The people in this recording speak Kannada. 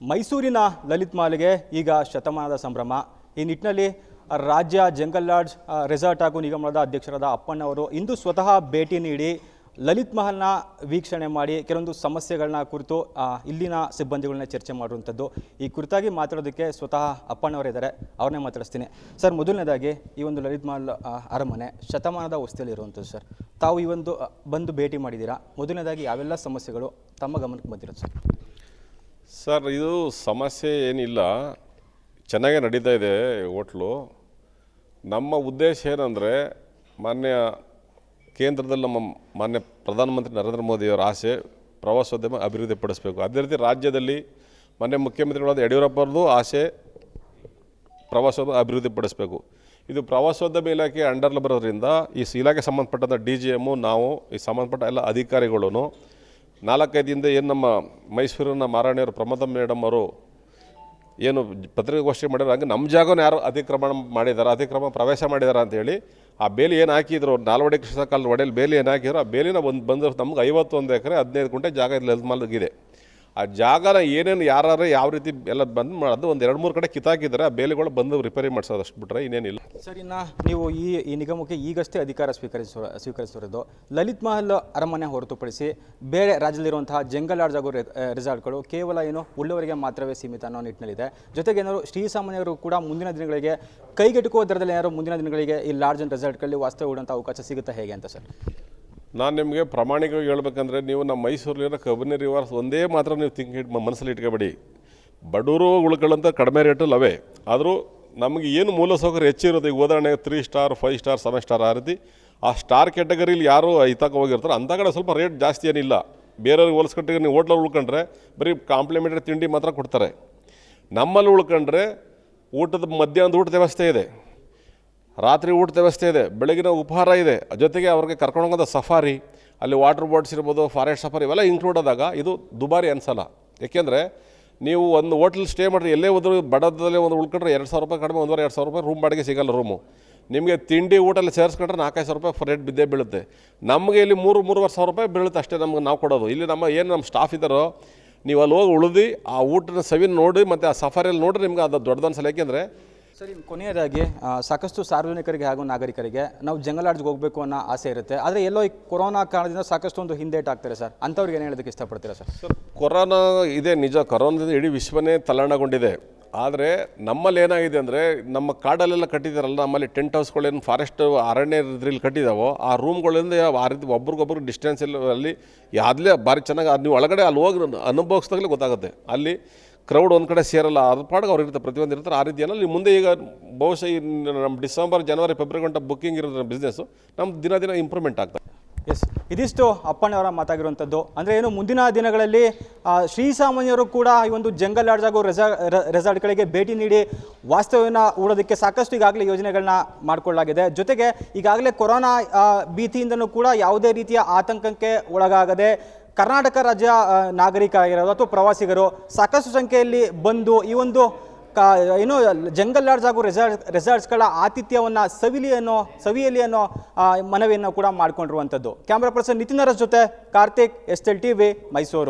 ಮೈಸೂರಿನ ಲಲಿತ್ ಮಾಲ್ಗೆ ಈಗ ಶತಮಾನದ ಸಂಭ್ರಮ. ಈ ನಿಟ್ಟಿನಲ್ಲಿ ರಾಜ್ಯ ಜಂಗಲ್ ಲಾಡ್ಜ್ ರೆಸಾರ್ಟ್ ಹಾಗೂ ನಿಗಮದ ಅಧ್ಯಕ್ಷರಾದ ಅಪ್ಪಣ್ಣವರು ಇಂದು ಸ್ವತಃ ಭೇಟಿ ನೀಡಿ ಲಲಿತ್ ಮಹಲ್ನ ವೀಕ್ಷಣೆ ಮಾಡಿ ಕೆಲವೊಂದು ಸಮಸ್ಯೆಗಳನ್ನ ಕುರಿತು ಇಲ್ಲಿನ ಸಿಬ್ಬಂದಿಗಳನ್ನ ಚರ್ಚೆ ಮಾಡುವಂಥದ್ದು. ಈ ಕುರಿತಾಗಿ ಮಾತಾಡೋದಕ್ಕೆ ಸ್ವತಃ ಅಪ್ಪಣ್ಣವರಿದ್ದಾರೆ ಅವ್ರನ್ನೇ ಮಾತಾಡಿಸ್ತೀನಿ. ಸರ್, ಮೊದಲನೇದಾಗಿ ಈ ಒಂದು ಲಲಿತ್ ಮಹಲ್ ಅರಮನೆ ಶತಮಾನದ ವಸ್ತಿಯಲ್ಲಿ ಇರುವಂಥದ್ದು ಸರ್. ತಾವು ಈ ಒಂದು ಬಂದು ಭೇಟಿ ಮಾಡಿದ್ದೀರಾ? ಮೊದಲನೇದಾಗಿ ಯಾವೆಲ್ಲ ಸಮಸ್ಯೆಗಳು ತಮ್ಮ ಗಮನಕ್ಕೆ ಬಂದಿರೋದು ಸರ್? ಸರ್, ಇದು ಸಮಸ್ಯೆ ಏನಿಲ್ಲ. ಚೆನ್ನಾಗೇ ನಡೀತಾ ಇದೆ ಹೋಟ್ಲು. ನಮ್ಮ ಉದ್ದೇಶ ಏನಂದರೆ, ಮಾನ್ಯ ಕೇಂದ್ರದಲ್ಲಿ ನಮ್ಮ ಮಾನ್ಯ ಪ್ರಧಾನಮಂತ್ರಿ ನರೇಂದ್ರ ಮೋದಿಯವರ ಆಸೆ ಪ್ರವಾಸೋದ್ಯಮ ಅಭಿವೃದ್ಧಿಪಡಿಸಬೇಕು ಅದೇ ರೀತಿ ರಾಜ್ಯದಲ್ಲಿ ಮಾನ್ಯ ಮುಖ್ಯಮಂತ್ರಿಗಳಾದ ಯಡಿಯೂರಪ್ಪರದು ಆಸೆ ಪ್ರವಾಸೋದ್ಯಮ ಅಭಿವೃದ್ಧಿಪಡಿಸಬೇಕು ಇದು ಪ್ರವಾಸೋದ್ಯಮ ಇಲಾಖೆ ಅಂಡರ್ಲಿ ಬರೋದ್ರಿಂದ, ಈ ಇಲಾಖೆ ಸಂಬಂಧಪಟ್ಟಂಥ ಡಿ ಜಿ ಎಮ್ಮು ನಾವು ಈ ಸಂಬಂಧಪಟ್ಟ ಎಲ್ಲ ಅಧಿಕಾರಿಗಳು ನಾಲ್ಕೈದು ಹಿಂದೆ ಏನು ನಮ್ಮ ಮೈಸೂರಿನ ಮಾರಾಣಿಯವರು ಪ್ರಮೋದ ಮೇಡಮ್ ಅವರು ಏನು ಪತ್ರಿಕಾಗೋಷ್ಠಿ ಮಾಡಿದ್ರು ಹಂಗೆ ನಮ್ಮ ಜಾಗವನ್ನು ಯಾರು ಅತಿಕ್ರಮಣ ಮಾಡಿದ್ದಾರೆ ಅತಿಕ್ರಮ ಪ್ರವೇಶ ಮಾಡಿದ್ದಾರೆ ಅಂತೇಳಿ ಆ ಬೇಲಿ ಏನು ಹಾಕಿದ್ರು, ನಾಲ್ವಡಿ ಕೃಷಿ ಕಾಲದ ಒಡೆಯಲ್ಲಿ ಬೇಲಿ ಏನು ಹಾಕಿದ್ರು, ಆ ಬೇಲಿನ ಒಂದು ಬಂದರು ನಮ್ಗೆ ಐವತ್ತೊಂದು ಎಕರೆ ಹದಿನೈದು ಗುಂಟೆ ಜಾಗ ಇಲ್ಲಿ ಮಲಗಿದೆ ಆ ಜಾಗನ ಏನೇನು ಯಾರು ಯಾವ ರೀತಿ ಎಲ್ಲ ಬಂದು ಮಾಡೋದು ಒಂದು ಎರಡು ಮೂರು ಕಡೆ ಕಿತ್ತಾಕಿದ್ದಾರೆ, ಆ ಬೇಲಿಗಳು ಬಂದು ರಿಪೇರಿ ಮಾಡಿಸೋದು ಅಷ್ಟು ಬಿಟ್ರೆ ಇನ್ನೇನಿಲ್ಲ. ಸರ್ ಇನ್ನು ನೀವು ಈ ಈ ನಿಗಮಕ್ಕೆ ಈಗಷ್ಟೇ ಅಧಿಕಾರ ಸ್ವೀಕರಿಸೋ ಸ್ವೀಕರಿಸಿರೋದು ಲಲಿತ್ ಮಹಲ್ ಅರಮನೆ ಹೊರತುಪಡಿಸಿ ಬೇರೆ ರಾಜ್ಯದಲ್ಲಿರುವಂತಹ ಜಂಗಲ್ ಲಾಡ್ಜ್ ಆಗೋ ರೆಸಾರ್ಟ್ಗಳು ಕೇವಲ ಏನು ಉಳ್ಳವರಿಗೆ ಮಾತ್ರವೇ ಸೀಮಿತ ಅನ್ನೋ ನಿಟ್ಟಿನಲ್ಲಿದೆ. ಜೊತೆಗೆ ಏನಾದ್ರು ಶ್ರೀಸಾಮಾನ್ಯರು ಕೂಡ ಮುಂದಿನ ದಿನಗಳಿಗೆ ಕೈಗೆಟುಕುವ ದರದಲ್ಲಿ ಏನಾದರೂ ಮುಂದಿನ ದಿನಗಳಿಗೆ ಈ ಲಾಡ್ಜ್ ಅಂಡ್ ರೆಸಾರ್ಟ್ಗಳಲ್ಲಿ ವಾಸ್ತವ ಹೂಡುವಂಥ ಅವಕಾಶ ಸಿಗುತ್ತೆ ಹೇಗೆ ಅಂತ ಸರ್? ನಾನು ನಿಮಗೆ ಪ್ರಾಮಾಣಿಕವಾಗಿ ಹೇಳ್ಬೇಕಂದ್ರೆ ನೀವು ನಮ್ಮ ಮೈಸೂರಲ್ಲಿರೋ ಕಬಿನಿ ರಿವರ್ಸ್ ಒಂದೇ ಮಾತ್ರ ನೀವು ತಿಂಕ್ ಇಟ್ ಮನಸ್ಸಲ್ಲಿ ಇಟ್ಕೊಬೇಡಿ. ಬಡವರು ಉಳ್ಕೊಳ್ಳೋಂಥ ಕಡಿಮೆ ರೇಟಲ್ಲಿ ಅವೇ ಆದರೂ ನಮಗೆ ಏನು ಮೂಲಸೌಕರ್ಯ ಹೆಚ್ಚಿರೋದು ಈಗ ಉದಾಹರಣೆಗೆ three star five star seven star ಆ ರೀತಿ, ಆ ಸ್ಟಾರ್ ಕ್ಯಾಟಗರಿಲಿ ಯಾರು ಐತಕ್ಕೆ ಹೋಗಿರ್ತಾರೆ ಅಂಥ ಕಡೆ ಸ್ವಲ್ಪ ರೇಟ್ ಜಾಸ್ತಿ ಏನಿಲ್ಲ. ಬೇರೆಯವ್ರಿಗೆ ಹೋಲಿಸ್ಕೊಂಡ್ರೆ ನೀವು ಹೋಟ್ಲಲ್ಲಿ ಉಳ್ಕೊಂಡ್ರೆ ಬರೀ ಕಾಂಪ್ಲಿಮೆಂಟರಿ ತಿಂಡಿ ಮಾತ್ರ ಕೊಡ್ತಾರೆ. ನಮ್ಮಲ್ಲಿ ಉಳ್ಕೊಂಡ್ರೆ ಊಟದ ಮಧ್ಯಾಹ್ನದ ಊಟದ ವ್ಯವಸ್ಥೆ ಇದೆ. ರಾತ್ರಿ ಊಟದ ವ್ಯವಸ್ಥೆ ಇದೆ, ಬೆಳಗಿನ ಉಪಹಾರ ಇದೆ. ಜೊತೆಗೆ ಅವ್ರಿಗೆ ಕರ್ಕೊಂಡು ಹೋಗೋದು ಸಫಾರಿ, ಅಲ್ಲಿ ವಾಟರ್ ಬೋಟ್ಸ್ ಇರ್ಬೋದು ಫಾರೆಸ್ಟ್ ಸಫಾರಿ ಇವೆಲ್ಲ ಇನ್ಕ್ಲೂಡ್ ಆದಾಗ ಇದು ದುಬಾರಿ ಅನ್ಸಲ್ಲ. ಏಕೆಂದರೆ ನೀವು ಒಂದು ಹೋಟ್ಲ್ ಸ್ಟೇ ಮಾಡಿರಿ ಎಲ್ಲೇ ಹೋದ್ರು ಬಡದಲ್ಲಿ ಒಂದು ಉಳ್ಕೊಂಡ್ರೆ ಎರಡು ಸಾವಿರ ರೂಪಾಯಿ ಕಡಿಮೆ, ಒಂದೂವರೆ, ಎರಡು ಸಾವಿರ ರೂಪಾಯಿ ರೂಮ್ ಬಾಡಿಗೆ ಸಿಗಲ್ಲ ರೂಮು ನಿಮಗೆ ತಿಂಡಿ ಊಟಲ್ಲಿ ಸೇರಿಸ್ಕೊಂಡ್ರೆ ನಾಲ್ಕೈದು ಸಾವಿರ ರೂಪಾಯಿ ರೇಟ್ ಬಿದ್ದೇ ಬೀಳುತ್ತೆ. ನಮಗೆ ಇಲ್ಲಿ ಮೂರು, ಮೂರುವರೆ ಸಾವಿರ ರೂಪಾಯಿ ಬೀಳುತ್ತೆ ಅಷ್ಟೇ ನಮ್ಗೆ ನಾವು ಕೊಡೋದು. ಇಲ್ಲಿ ನಮ್ಮ ಏನು ನಮ್ಮ ಸ್ಟಾಫ್ ಇದ್ದಾರೋ, ನೀವು ಅಲ್ಲಿ ಹೋಗಿ ಉಳಿದು, ಆ ಊಟದ ಸವಿನ ನೋಡಿ ಮತ್ತು ಆ ಸಫಾರಿಯಲ್ಲಿ ನೋಡಿರಿ ನಿಮ್ಗೆ ಅದು ದೊಡ್ಡದನ್ಸಲ್ಲ. ಯಾಕೆಂದರೆ ಸರಿ, ಕೊನೆಯದಾಗಿ ಸಾಕಷ್ಟು ಸಾರ್ವಜನಿಕರಿಗೆ ಹಾಗೂ ನಾಗರಿಕರಿಗೆ ನಾವು ಜಂಗಲ್ ಲಾಡ್ಜ್ಗೆ ಹೋಗಬೇಕು ಅನ್ನೋ ಆಸೆ ಇರುತ್ತೆ. ಆದರೆ ಎಲ್ಲೋ ಈ ಕೊರೋನಾ ಕಾರಣದಿಂದ ಸಾಕಷ್ಟು ಒಂದು ಹಿಂದೇಟ್ ಆಗ್ತಾರೆ ಸರ್. ಅಂಥವ್ರಿಗೆ ಏನು ಹೇಳೋದಕ್ಕೆ ಇಷ್ಟಪಡ್ತೀರಾ ಸರ್? ಸರ್, ಕೊರೋನಾ ಇದೆ, ನಿಜ. ಕೊರೋನಾದಿಂದ ಇಡೀ ವಿಶ್ವನೇ ತಲ್ಲಣಗೊಂಡಿದೆ ಆದರೆ ನಮ್ಮಲ್ಲಿ ಏನಾಗಿದೆ ಅಂದರೆ, ನಮ್ಮ ಕಾಡಲ್ಲೆಲ್ಲ ಕಟ್ಟಿದಾರಲ್ಲ, ನಮ್ಮಲ್ಲಿ ಟೆಂಟ್ ಹೌಸ್ಗಳೇನು ಫಾರೆಸ್ಟ್, ಅರಣ್ಯ ಇದ್ರಲ್ಲಿ ಕಟ್ಟಿದಾವೋ, ಆ ರೂಮ್ಗಳಿಂದ ಆ ರೀತಿ ಒಬ್ರಿಗೊಬ್ರು ಡಿಸ್ಟೆನ್ಸ್ ಅಲ್ಲಿ ಯಾವುದೇ ಭಾರಿ ಚೆನ್ನಾಗಿ, ಅದು ನೀವು ಒಳಗಡೆ ಅಲ್ಲಿ ಹೋಗಿ ಅನುಭವಿಸ್ದಾಗಲೇ ಗೊತ್ತಾಗುತ್ತೆ. ಅಲ್ಲಿ ಕ್ರೌಡ್ ಒಂದು ಕಡೆ ಸೇರಲ್ಲ ಅದ್ರ ಪಾಡಿಗೆ ಅವ್ರು ಇರ್ತಾರೆ, ಪ್ರತಿಯೊಂದು ಇರ್ತಾರೆ. ಆ ರೀತಿ ಮುಂದೆ ಈಗ ಬಹುಶಃ ನಮ್ಮ ಡಿಸೆಂಬರ್, ಜನವರಿ, ಫೆಬ್ರವರಿ ಗಂಟೆ ಬುಕ್ಕಿಂಗ್ ಇರೋದ್ರ ಬಿಸ್ನೆಸ್ಸು ನಮ್ಮ ದಿನ ದಿನ ಇಂಪ್ರೂವ್ಮೆಂಟ್ ಆಗ್ತದೆ ಎಸ್ ಇದಿಷ್ಟು ಅಪ್ಪಣ್ಣವರ ಮಾತಾಗಿರುವಂಥದ್ದು ಅಂದರೆ ಏನು, ಮುಂದಿನ ದಿನಗಳಲ್ಲಿ ಶ್ರೀ ಶ್ರೀಸಾಮಾನ್ಯರು ಕೂಡ ಈ ಒಂದು ಜಂಗಲ್ ಲಾಡ್ಜ್ ಹಾಗೂ ರೆಸಾ ರೆಸಾರ್ಟ್ಗಳಿಗೆ ಭೇಟಿ ನೀಡಿ ವಾಸ್ತವ್ಯನ ಹೂಡೋದಕ್ಕೆ ಸಾಕಷ್ಟು ಈಗಾಗಲೇ ಯೋಜನೆಗಳನ್ನ ಮಾಡಿಕೊಳ್ಳಲಾಗಿದೆ. ಜೊತೆಗೆ ಈಗಾಗಲೇ ಕೊರೋನಾ ಭೀತಿಯಿಂದನೂ ಕೂಡ ಯಾವುದೇ ರೀತಿಯ ಆತಂಕಕ್ಕೆ ಒಳಗಾಗದೆ ಕರ್ನಾಟಕ ರಾಜ್ಯ ನಾಗರಿಕ ಆಗಿರೋದು ಅಥವಾ ಪ್ರವಾಸಿಗರು ಸಾಕಷ್ಟು ಸಂಖ್ಯೆಯಲ್ಲಿ ಬಂದು ಈ ಒಂದು ಕಾ, ಏನು ಜಂಗಲ್ ಲಾಡ್ಜ್ ಹಾಗೂ ರೆಸಾರ್ಟ್, ರೆಸಾರ್ಟ್ಸ್ಗಳ ಆತಿಥ್ಯವನ್ನು ಸವಿಲಿ ಅನ್ನೋ, ಸವಿಯಲಿ ಅನ್ನೋ ಮನವಿಯನ್ನು ಕೂಡ ಮಾಡಿಕೊಂಡಿರುವಂಥದ್ದು. ಕ್ಯಾಮ್ರಾ ಪರ್ಸನ್ ನಿತಿನ್ ಅರಸ್ ಜೊತೆ Karthik, S L T V, Mysuru.